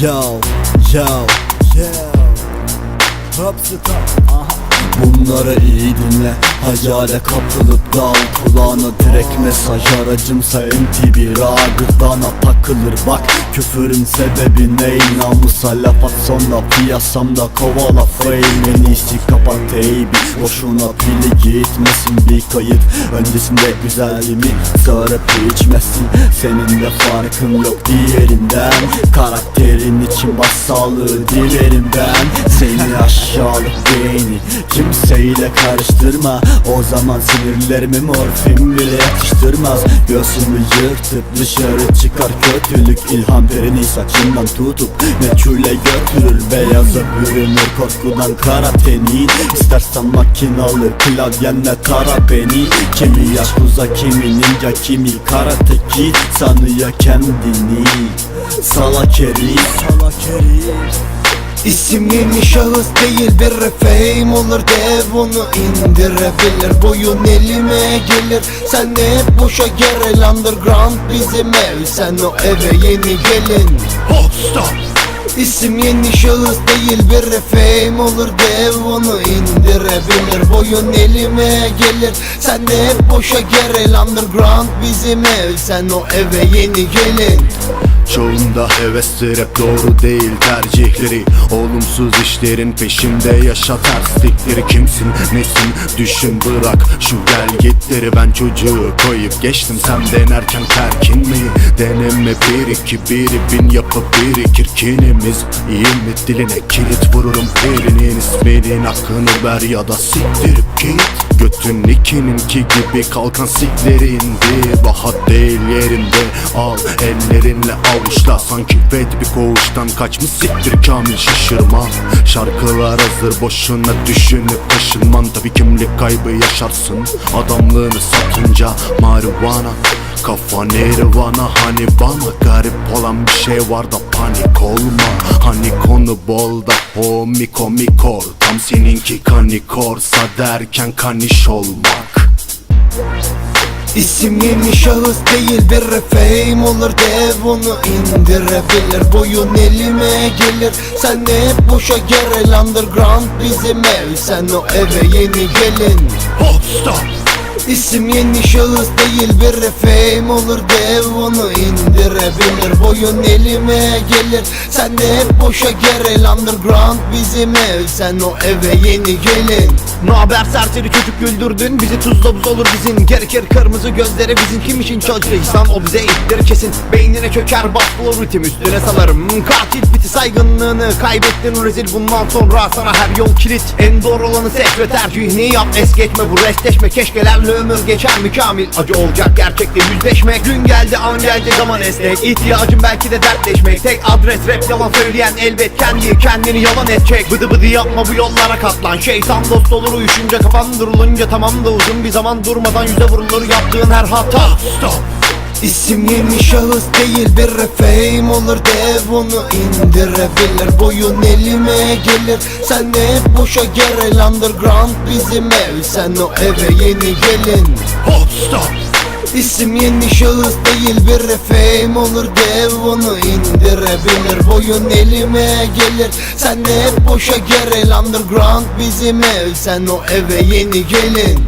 Yo, yo, yo. Aha. Bunları iyi dinle Hayale kapılıp dal Kulağına direkt mesaj aracımsa MTV Gırdana takılır. Bak Küfürün sebebi ne? Namusa laf at sonra piyasamda kovala fame. En iyisi kapat teybi Boşuna pili gitmesin. Bir kayıt Öncesinde güzelliğimi sarıp içmesin. Senin de farkın yok diğerinden. Karakterin için başsağlığı dilerim ben. Seni aşağılık beyni kimseyle karıştırma O zaman sinirlerimi morfin bile yatıştırmaz. Göğsümü yırtıp dışarı çıkar. Kötülük İlham terini saçından tutup meçhule götürür. Beyaza bürünür korkudan kara tenin. İstersen makinalı klavyenle tara beni. Kimi yakuza kimi ninja kimi karateki Sanıyor kendini. Salak herif. Salak herif İsim yeni şahıs değil bir fame olur. Dev onu indirebilir Boyun elime gelir. Sen hep boşa gerel underground bizim ev. Sen o eve yeni gelin. Hop stop. İsim yeni şahıs değil bir fame olur. Dev onu indirebilir Boyun elime gelir. Sen de hep boşa gerel underground bizim ev. Sen o eve yeni gelin Çoğunda hevestir hep doğru değil tercihleri. Olumsuz işlerin peşinde yaşa terslikleri Kimsin nesin? Düşün bırak şu gel gitleri Ben çocuğu koyup geçtim. Sen denerken terkinmeyi Deneme bir iki biri bin yapıp birikir kinimiz İyi mi diline kilit vururum birinin isminin hakkını ver ya da siktirip git. Götün ikininki gibi kalkan sikleri indi. Bahat değil yerinde al ellerinle avuçla. Sanki vet bir koğuştan kaçmış siktir kamil şaşırma. Şarkılar hazır boşuna düşünüp taşınman. Tabi kimlik kaybı yaşarsın. Adamlığını satınca marihuana Kafa nirvana hani bana garip olan bir şey var da panik olma. Hani konu bol da homi komik ol. Tam seninki kanikorsa derken kaniş olmak. İsim yeni şahıs değil bir fame olur. Dev onu indirebilir. Boyun elime gelir. Sen hep boşa gerel underground bizim ev. Sen o eve yeni gelin. Hop stop İsim yeni şahıs değil bir fame olur. Dev onu indirebilir Boyun elime gelir. Sen de hep boşa gerel underground bizim ev. Sen o eve yeni gelin Naber serseri çocuk güldürdün? Bizi tuzla buz olur bizim. Gerekir kırmızı gözleri bizim. Kim için çocuğuysan O bize ittir kesin. Beynine çöker bastılı ritim üstüne salarım. Katil biti saygınlığını kaybettin. Rezil bundan sonra sana her yol kilit. En doğru olanı seç ve tercihini yap. Es geçme bu restleşme. Keşkelerle ömür geçer mi kamil? Acı olacak gerçekle yüzleşmek. Gün geldi an geldi zaman esnek. İhtiyacım belki de dertleşmek. Tek adres rap yalan söyleyen elbet kendi kendini yalan edecek. Bıdı bıdı yapma bu yollara katlan. Şeytan dost olur uyuşunca kafan durulunca Tamam da uzun bir zaman durmadan yüze vurulur yaptığın her hata. Stop İsim yeni şahıs değil bir fame olur dev onu indirebilir. Boyun elime gelir sen hep boşa gerel underground bizim ev Sen o eve yeni gelin. Hop stop İsim yeni şahıs değil bir fame olur. Dev onu indirebilir Boyun elime gelir. Sen de hep boşa gerel underground bizim ev. Sen o eve yeni gelin